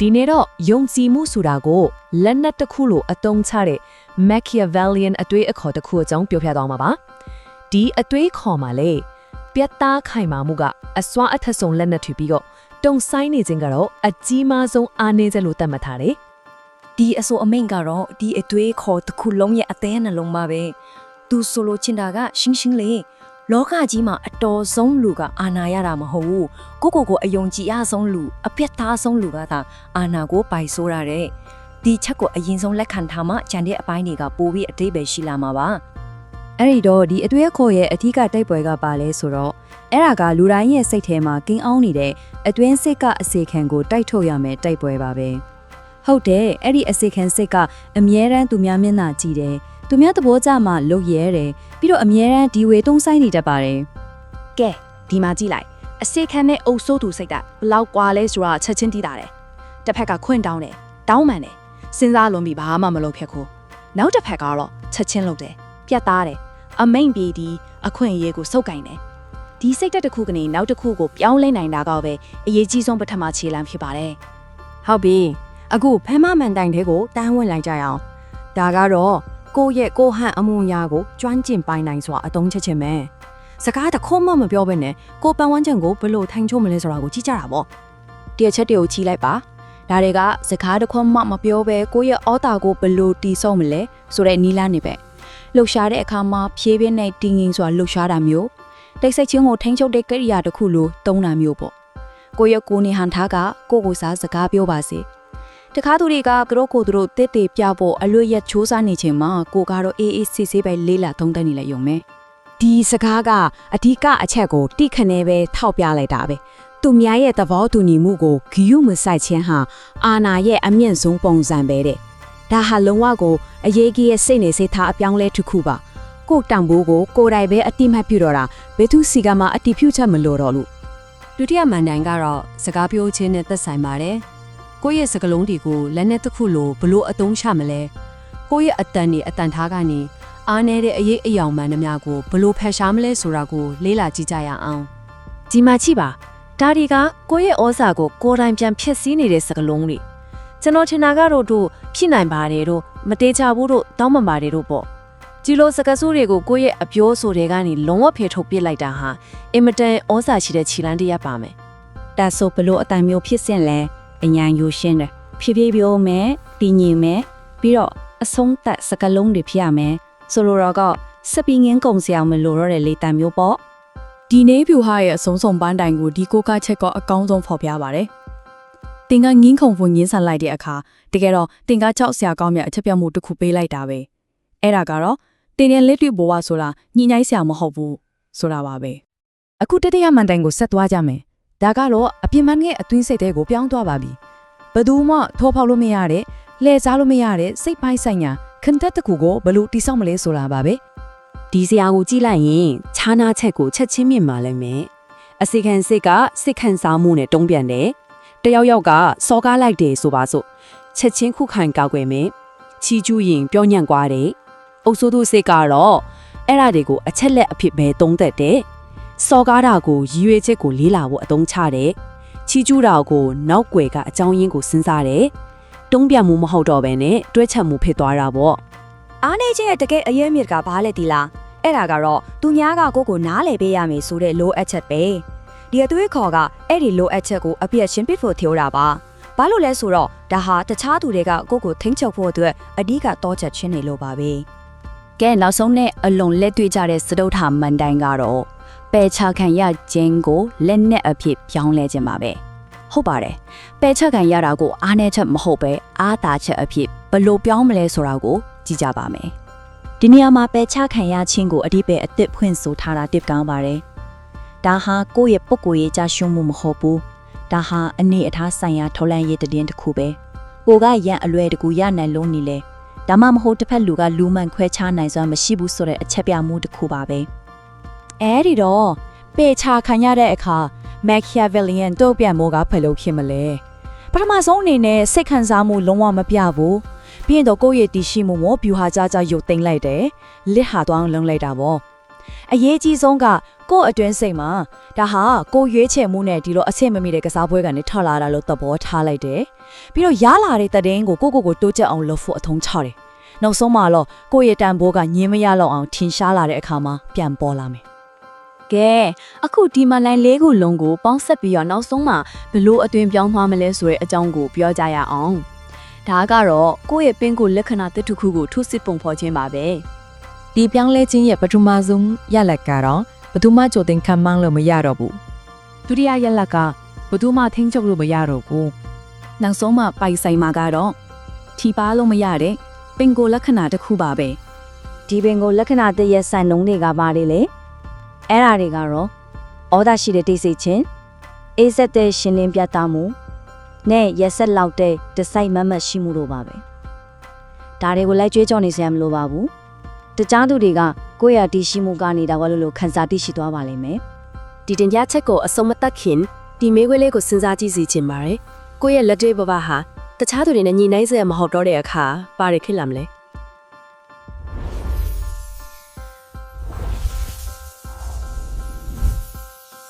ဒီနေ့တော့ယုံကြည်မှုဆိုတာကိုလက်နက်တစ်ခုလိုအသုံးချတဲ့ Machiavellian အတွေးအခေါ်တစ်ခုအကြောင်းပြောပြသွားမှာပါဒီအတွေးခေါ်မှာလေပြတ်သားခိုင်မာမှုကအစွမ်းအထက်ဆုံးလက်နက်ထူပြီးတော့တုံဆိုင်နေခြင်းကတော့အကြီးမားဆုံးအားနည်းချက်လို့သတ်မှတ်ထားတယ်ဒီအဆိုအမိန်ကတော့ဒီအတွေးခေါ်တစ်ခုလုံးရဲ့အသေးနှလုံးပါပဲသူဆိုလိုချင်တာကရှင်းရှင်းလေး လောကကြီးမှာအတော်ဆုံးလူကအာနာရတာမဟုတ်ဘူးကိုကိုကိုအယုံကြည်အဆုံးလူအပြတ်သားဆုံးလူကသာအာနာကိုပိုင်ဆိုးရတဲ့ဒီချက်ကိုအရင်ဆုံးလက်ခံထားမှဂျန်တဲ့အပိုင်းတွေကပိုပြီးအတိတ်ပဲရှိလာမှာပါအဲ့ဒီတော့ဒီအတွေ့အခေါ်ရဲ့အထူးကတိုက်ပွဲကပါလဲဆိုတော့အဲ့ဒါကလူတိုင်းရဲ့စိတ်ထဲမှာကင်းအောင်နေတဲ့အတွင်းစိတ်ကအစေခံကိုတိုက်ထုတ်ရမယ်တိုက်ပွဲပါပဲဟုတ်တယ်အဲ့ဒီအစေခံစိတ်ကအမြဲတမ်းသူများမျက်နှာကြည့်တယ် သူများသဘောကျမှလုတ်ရဲတယ်ပြီးတော့အမြဲတမ်းဒီဝေတုံးဆိုင်နေတတ်ပါတယ်ကဲဒီမှာကြည့်လိုက်အစေခံနဲ့အုပ်ဆိုးသူစိတ်ကဘလောက်ကွာလဲဆိုတာချက်ချင်းသိတာတယ်တစ်ဖက်ကခွင့်တောင်းတယ်တောင်းမှန်တယ်စဉ်းစားလွန်ပြီးဘာမှမလုပ်ဖြစ်ခိုးနောက်တစ်ဖက်ကတော့ချက်ချင်းလုပ်တယ်ပြတ်သားတယ်အမိန်ပြေဒီအခွင့်အရေးကိုစုပ်ကင်တယ်ဒီစိတ်တက်တစ်ခုကနေနောက်တစ်ခုကိုပြောင်းလဲနိုင်တာကပဲအရေးကြီးဆုံးပထမခြေလှမ်းဖြစ်ပါတယ်ဟုတ်ပြီအခုဖမ်းမမှန်တိုင်တဲ့ကိုတန်းဝင်လိုက်ကြရအောင်ဒါကတော့ ကိုယ့်ရဲ့ကိုယ်ဟန်အမွန်အရာကိုကျွမ်းကျင်ပိုင်နိုင်စွာအသုံးချက်ချင်းပဲစကားတစ်ခုမှမပြောဘဲနဲ့ကိုယ်ပန်ဝန်းကျင်ကိုဘယ်လိုထိုင်ချုံမလဲဆိုတာကိုကြည့်ကြတာပေါ့တရချက်တွေကိုချီလိုက်ပါဒါတွေကစကားတစ်ခွန်းမှမပြောဘဲကိုယ့်ရဲ့အောတာကိုဘယ်လိုတီးဆုံမလဲဆိုတဲ့နီလာနေပဲလှုပ်ရှားတဲ့အခါမှာဖြည်းဖြည်းနဲ့တင်းငင်စွာလှုပ်ရှားတာမျိုးတိတ်ဆိတ်ချင်းကိုထိန်းချုပ်တဲ့ကိရိယာတစ်ခုလိုတုံးတာမျိုးပေါ့ကိုယ့်ရဲ့ကိုယ်နေဟန်ထားကကိုယ့်ကိုယ်စားစကားပြောပါစေ တခါသူတွေကကရောကိုသူတို့တစ်တေပြဖို့အလွတ်ရက်ချိုးစားနေချိန်မှာကိုကတော့အေးအေးဆေးဆေးပဲလေးလာသုံးသပ်နေလိုက်ရုံပဲဒီစကားကအဓိကအချက်ကိုတိခနဲပဲထောက်ပြလိုက်တာပဲသူများရဲ့သဘောတူညီမှုကိုဂယုမဆိုင်ခြင်းဟာအာနာရဲ့အမြင့်ဆုံးပုံစံပဲတဲ့ဒါဟာလုံးဝကိုအရေးကြီးရဲ့စိတ်နေစိတ်ထားအပြောင်းလဲတစ်ခုပါကိုယ်တံပိုးကိုကိုယ်တိုင်ပဲအတိမတ်ပြုတော့တာဘယ်သူစီကမှအတိဖြူချက်မလို့တော့လို့ဒုတိယမန်တိုင်ကတော့စကားပြောခြင်းနဲ့သက်ဆိုင်ပါတယ်။ ကိုယ့်ရဲ့စကားလုံးတွေကိုလက်နဲ့တစ်ခုလိုဘလို့အသုံးချမလဲ။ကိုယ့်ရဲ့အတန်တွေအတန်ထားကနေအားနည်းတဲ့အရေးအယောင်မှန်သမျှကိုဘလို့ဖယ်ရှားမလဲဆိုတာကိုလေ့လာကြည့်ကြရအောင်ဒီမှာချိပါဒါတွေကကိုယ့်ရဲ့ဩဇာကိုကိုယ်တိုင်ပြန်ဖြစ်စည်းနေတဲ့စကလုံးတွေကျွန်တော်ထင်တာကတော့တို့ဖြစ်နိုင်ပါတယ်တို့မတေချဘူးတို့တောင်းပန်ပါတယ်တို့ပေါ့ဒီလိုစကားစိုးတွေကိုကိုယ့်ရဲ့အပြောဆိုတွေကနေလုံးဝဖယ်ထုတ်ပစ်လိုက်တာဟာအင်မတန်ဩဇာရှိတဲ့ခြေလမ်းတစ်ရပ်ပါမယ်ဒါဆိုဘလို့အတိုင်မျိုးဖြစ်စင်လဲ အញ្ញံယူရှင်းတယ်ဖြည်းဖြည်းပြောမယ်တည်ငြိမ်မယ်ပြီးတော့အဆုံးသက်စကလုံးတွေဖြစ်ရမယ်ဆိုလိုတော့ကစပင်းငင်းကုံစရာမလိုတော့တဲ့လေတံမျိုးပေါ့ဒီနေဖြူဟာရဲ့အဆုံးစုံပန်းတိုင်ကိုဒီကိုကချက်ကအကောင်းဆုံးဖော်ပြပါတယ်။တင်ကငင်းခုံဖို့ငင်းဆန်လိုက်တဲ့အခါတကယ်တော့တင်ကကြောက်စရာကောင်းမြတ်အချက်ပြတ်မှုတစ်ခုပေးလိုက်တာပဲ။အဲ့ဒါကတော့တင်ရဲ့လက်တွေ့ဘဝဆိုတာညှိနှိုင်းစရာမဟုတ်ဘူးဆိုတာပါပဲအခုတတိယမန်တိုင်ကိုဆက်သွားကြမယ် ဒါကတော့အပြင်းမန်းရဲ့အတွင်းစိတ်တွေကိုပြောင်းသွားပါပြီဘယ်သူမှထောဖောက်လို့မရတဲ့လှည့်စားလို့မရတဲ့စိတ်ပိုင်းဆိုင်ရာခန္ဓာတစ်ခုကိုဘယ်လိုတိဆောက်မလဲဆိုတာပါပဲဒီစရာကိုကြည့်လိုက်ရင်ခြားနာချက်ကိုချက်ချင်းမြင်ပါလိမ့်မယ်အစီခံစိတ်ကစိတ်ခံစားမှုနဲ့တုံးပြန်တယ်တယောက်ယောက်ကစော်ကားလိုက်တယ်ဆိုပါစို့ချက်ချင်းခုခံကောက်ွယ်မယ်ချီကျူးရင်ပြောညံ့ကွာတယ်အုပ်ဆိုးသူစိတ်ကတော့အဲ့ဒါတွေကိုအချက်လက်အဖြစ်ပဲတုံးသက်တယ် စော်ကားတာကိုရည်ရွယ်ချက်ကိုလေးလာဖို့အသုံးချတယ်ချီကျူးတာကိုနောက်ွယ်ကအကြောင်းရင်းကိုစဉ်းစားတယ်တုံးပြန်မှုမဟုတ်တော့ဘဲနဲ့တွဲချက်မှုဖြစ်သွားတာပေါ့အားနေခြင်းရဲ့တကယ်အရေးမြစ်ကဘာလဲတီလားအဲ့ဒါကတော့သူများကကိုယ့်ကိုနားလည်ပေးရမယ်ဆိုတဲ့လိုအပ်ချက်ပဲဒီအသွေးခေါ်ကအဲ့ဒီလိုအပ်ချက်ကိုအပြည့်ရှင်းပစ်ဖို့ thiếu တာပါဘာလို့လဲဆိုတော့ဒါဟာတခြားသူတွေကကိုယ့်ကိုထိမ့်ချုပ်ဖို့အတွက်အဓိကတော့ချက်ချင်းနေလို့ပါပဲကဲနောက်ဆုံးနဲ့အလွန်လက်တွေ့ကြတဲ့စတုထမန်တိုင်ကတော့ ပယ်ချခံရခြင်းကိုလက်နဲ့အဖြစ်ပြောင်းလဲခြင်းပါပဲဟုတ်ပါတယ်ပယ်ချခံရတာကိုအားနည်းချက်မဟုတ်ပဲအားသာချက်အဖြစ်ဘယ်လိုပြောင်းမလဲဆိုတာကိုကြည့်ကြပါမယ်ဒီနေရာမှာပယ်ချခံရခြင်းကိုအဓိပ္ပာယ်အသစ်ဖွင့်ဆိုထားတာတစ်ကောင်းပါတယ်ဒါဟာကိုယ့်ရဲ့ပုဂ္ဂိုလ်ရေးကြရှုံးမှုမဟုတ်ဘူးဒါဟာအနေအထားဆိုင်ရာထောက်လန့်ရေးတည်င်းတစ်ခုပဲကိုကရန်အလွယ်တကူရနိုင်လုံးနေလဲဒါမှမဟုတ်တစ်ဖက်လူကလူမှန်ခွဲခြားနိုင်စွမ်းမရှိဘူးဆိုတဲ့အချက်ပြမှုတစ်ခုပါပဲ အဲဒီတော့ပေချာခံရတဲ့အခါ Machiavellian တုတ်ပြန်မိုးကဖယ်လို့ဖြစ်မလဲပထမဆုံးအနေနဲ့စိတ်ခံစားမှုလုံးဝမပြဘူးပြီးရင်တော့ကိုယ့်ရဲ့တည်ရှိမှုကိုဗျူဟာကြကြရုပ်သိမ်းလိုက်တယ်လစ်ဟာသွားအောင်လုပ်လိုက်တာပေါ့အရေးကြီးဆုံးကကို့အတွင်းစိတ်မှာဒါဟာကိုရွေးချယ်မှုနဲ့ဒီလိုအဆင်မမီတဲ့ကစားပွဲကနေထွက်လာတာလို့သဘောထားလိုက်တယ်ပြီးတော့ရလာတဲ့တည်င်းကိုကိုကိုကိုတိုးချက်အောင်လုပ်ဖို့အထုံးချတယ်နောက်ဆုံးမှာတော့ကိုယ့်ရဲ့တန်ဖိုးကညင်းမရလောက်အောင်ထင်ရှားလာတဲ့အခါမှာပြန်ပေါ်လာမယ် ကဲအခုဒီမလိုင်းလေးခုလုံးကိုပေါင်းဆက်ပြီးတော့နောက်ဆုံးမှာဘလို့အသွင်ပြောင်းသွားမလဲဆိုတဲ့အကြောင်းကိုပြောကြရအောင်ဒါကတော့ကိုယ့်ရဲ့ပင်ကိုလက္ခဏာတစ်ခုခုကိုထုစစ်ပုံဖော်ခြင်းပါပဲဒီပြောင်းလဲခြင်းရဲ့ပထမဆုံးရလဒ်ကတော့ဘယ်သူမှကြိုတင်ခံမှန်းလို့မရတော့ဘူးဒုတိယရက်လက်ကဘယ်သူမှထိန်းချုပ်လို့မရတော့ဘူးနောက်ဆုံးမှပိုက်ဆိုင်မှာကတော့ထီပါလို့မရတဲ့ပင်ကိုလက္ခဏာတစ်ခုပါပဲဒီပင်ကိုလက္ခဏာတရဲ့စံနှုံးတွေကပါတယ်လေ အဲ့ဒါတွေကတော့ဩဒရှိတဲ့တိတ်ဆိတ်ခြင်းအေးဆက်တဲ့ရှင်လင်းပြတ်သားမှုနဲ့ရက်ဆက်လောက်တဲ့တစိုက်မတ်မတ်ရှိမှုတို့ပါပဲဒါတွေကိုလိုက်ကြွေးကြော်နေစရာမလိုပါဘူးတခြားသူတွေကကိုယ့်ရတည်ရှိမှုကနေဒါကလို့လို့ခန်းစားသိရှိသွားပါလိမ့်မယ်ဒီတင်ပြချက်ကိုအစုံမသက်ခင်ဒီမေးခွန်းလေးကိုစဉ်းစားကြည့်စီခြင်းပါတယ်ကိုယ့်ရဲ့လက်တွေ့ဘဝဟာတခြားသူတွေနဲ့ညီနိုင်စရာမဟုတ်တော့တဲ့အခါဘာတွေဖြစ်လာမလဲ